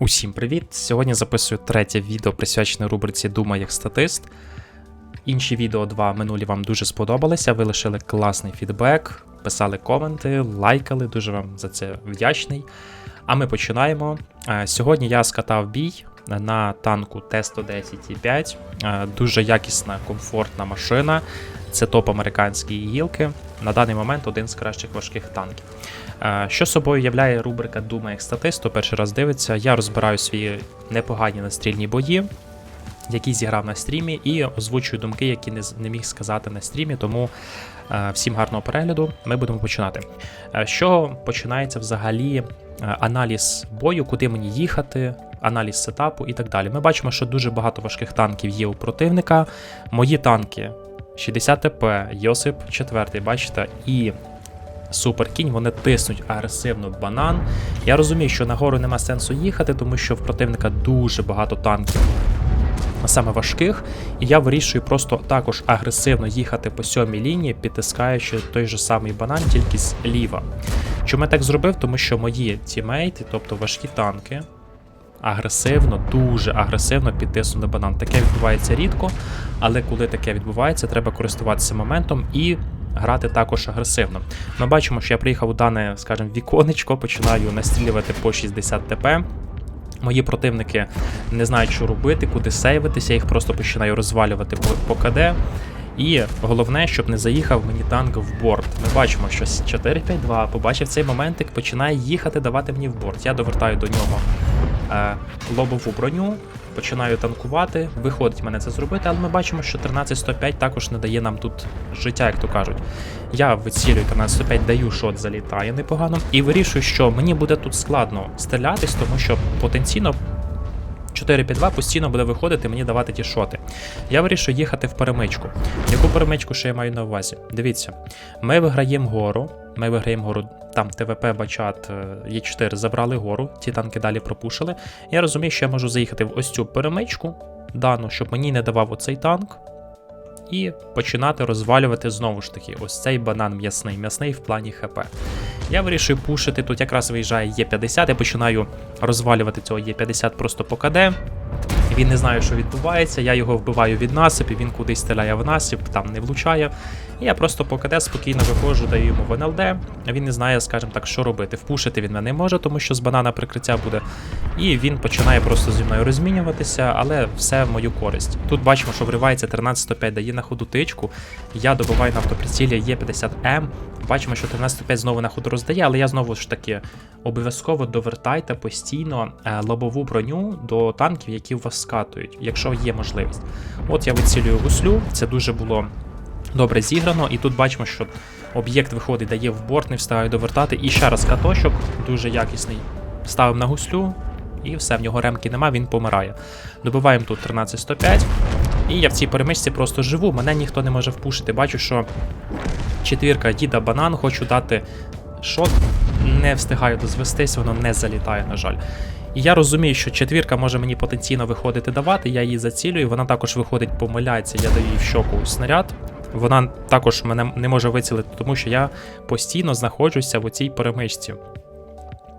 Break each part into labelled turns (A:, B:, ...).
A: Усім привіт! Сьогодні записую третє відео присвячене рубриці Дума як статист. Інші відео два минулі вам дуже сподобалися. Ви лишили класний фідбек, писали коменти, лайкали. Дуже вам за це вдячний. А ми починаємо. Е, Сьогодні я скатав бій на танку Т-110І5. Е, Дуже якісна, комфортна машина. Це топ американської гілки. На даний момент один з кращих важких танків. Е, Що собою являє рубрика Дума як статист, хто перший раз дивиться. Я розбираю свої непогані настрільні бої, які зіграв на стрімі, і озвучую думки, які не, не міг сказати на стрімі. Тому е, всім гарного перегляду. Ми будемо починати. Е, З чого починається взагалі е, аналіз бою, куди мені їхати, аналіз сетапу і так далі. Ми бачимо, що дуже багато важких танків є у противника. Мої танки 60 ТП, Йосип 4, бачите, і Суперкінь, вони тиснуть агресивно банан. Я розумію, що нагору нема сенсу їхати, тому що в противника дуже багато танків, саме важких. І я вирішую просто також агресивно їхати по сьомій лінії, підтискаючи той же самий банан, тільки зліва. Чому я так зробив? Тому що мої тімейти, тобто важкі танки, агресивно, дуже агресивно підтиснули банан. Таке відбувається рідко, але коли таке відбувається, треба користуватися моментом і грати також агресивно. Ми бачимо, що я приїхав у дане, скажімо, віконечко, починаю настрілювати по 60 ТП. Мої противники не знають, що робити, куди сейвитися, я їх просто починаю розвалювати по, КД. І головне, щоб не заїхав мені танк в борт. Ми бачимо, що 4-5-2 побачив цей моментик, починає їхати, давати мені в борт. Я довертаю до нього е, лобову броню, починаю танкувати. Виходить мене це зробити, але ми бачимо, що 13-105 також не дає нам тут життя, як то кажуть. Я вицілюю 13-105, даю шот, залітає непогано. І вирішую, що мені буде тут складно стрілятись, тому що потенційно 4-5-2 постійно буде виходити мені давати ті шоти. Я вирішую їхати в перемичку. Яку перемичку ще я маю на увазі? Дивіться, ми виграємо гору. Ми виграємо гору. Там ТВП Бачат е, Є4 забрали гору, ті танки далі пропушили. Я розумію, що я можу заїхати в ось цю перемичку, дану, щоб мені не давав оцей танк. І починати розвалювати знову ж таки ось цей банан м'ясний, м'ясний в плані ХП. Я вирішую пушити. Тут якраз виїжджає Є50, я починаю розвалювати цього Є50 просто по КД. Він не знає, що відбувається. Я його вбиваю від насипі, він кудись стріляє в насип, там не влучає. І я просто по КД спокійно виходжу, даю йому в НЛД. Він не знає, скажімо так, що робити. Впушити він мене не може, тому що з банана прикриття буде. І він починає просто зі мною розмінюватися, але все в мою користь. Тут бачимо, що вривається 13-105, дає на ходу тичку. Я добиваю на автоприцілі Є50М. Бачимо, що 13-105 знову на ходу роздає, але я знову ж таки обов'язково довертайте постійно е, лобову броню до танків, які у вас скатують, якщо є можливість. От я вицілюю гуслю, це дуже було добре зіграно, і тут бачимо, що об'єкт виходить, дає в борт, не встигаю довертати. І ще раз каточок, дуже якісний. Ставив на гуслю, і все, в нього ремки нема, він помирає. Добиваємо тут 13-105. І я в цій перемичці просто живу, мене ніхто не може впушити. Бачу, що четвірка діда банан, хочу дати шот, не встигаю дозвестись, воно не залітає, на жаль. І я розумію, що четвірка може мені потенційно виходити давати, я її зацілюю, вона також виходить, помиляється, я даю їй в щоку снаряд. Вона також мене не може вицілити, тому що я постійно знаходжуся в цій перемичці.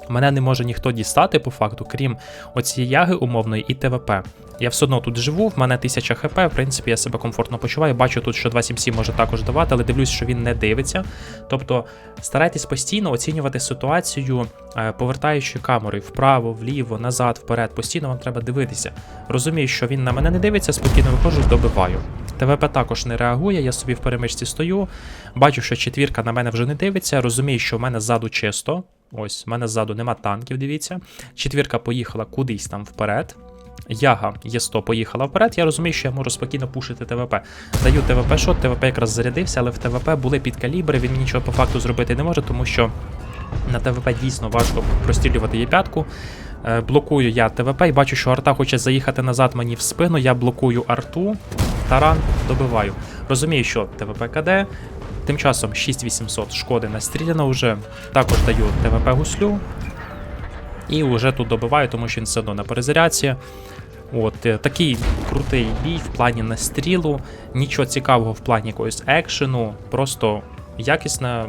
A: Мене не може ніхто дістати по факту, крім оцієї яги умовної і ТВП. Я все одно тут живу, в мене 1000 хп, в принципі, я себе комфортно почуваю. Бачу тут, що 277 може також давати, але дивлюсь, що він не дивиться. Тобто старайтесь постійно оцінювати ситуацію, е, повертаючи камерою вправо, вліво, назад, вперед. Постійно вам треба дивитися. Розумію, що він на мене не дивиться, спокійно виходжу, добиваю. ТВП також не реагує, я собі в перемичці стою. Бачу, що четвірка на мене вже не дивиться. Розумію, що в мене ззаду чисто. Ось, в мене ззаду нема танків, дивіться. Четвірка поїхала кудись там вперед. Яга Є100 поїхала вперед. Я розумію, що я можу спокійно пушити ТВП. Даю ТВП шот, ТВП якраз зарядився, але в ТВП були підкалібри, він нічого по факту зробити не може, тому що на ТВП дійсно важко прострілювати є п'ятку. Е, Блокую я ТВП і бачу, що арта хоче заїхати назад мені в спину. Я блокую арту, таран, добиваю. Розумію, що ТВП КД. Тим часом 6800 шкоди настріляно вже. Також даю ТВП гуслю. І вже тут добиваю, тому що він все одно на перезарядці. От е, такий крутий бій в плані настрілу, нічого цікавого в плані якогось екшену, просто якісне,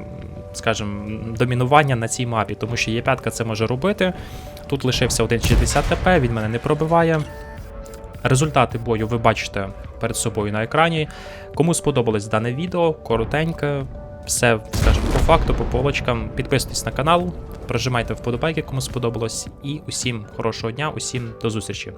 A: скажімо, домінування на цій мапі, тому що є п'ятка це може робити. Тут лишився 1,60 ТП, він мене не пробиває. Результати бою ви бачите перед собою на екрані. Кому сподобалось дане відео, коротеньке, все, скажімо, по факту, по полочкам. Підписуйтесь на канал, прожимайте вподобайки, кому сподобалось. І усім хорошого дня, усім до зустрічі.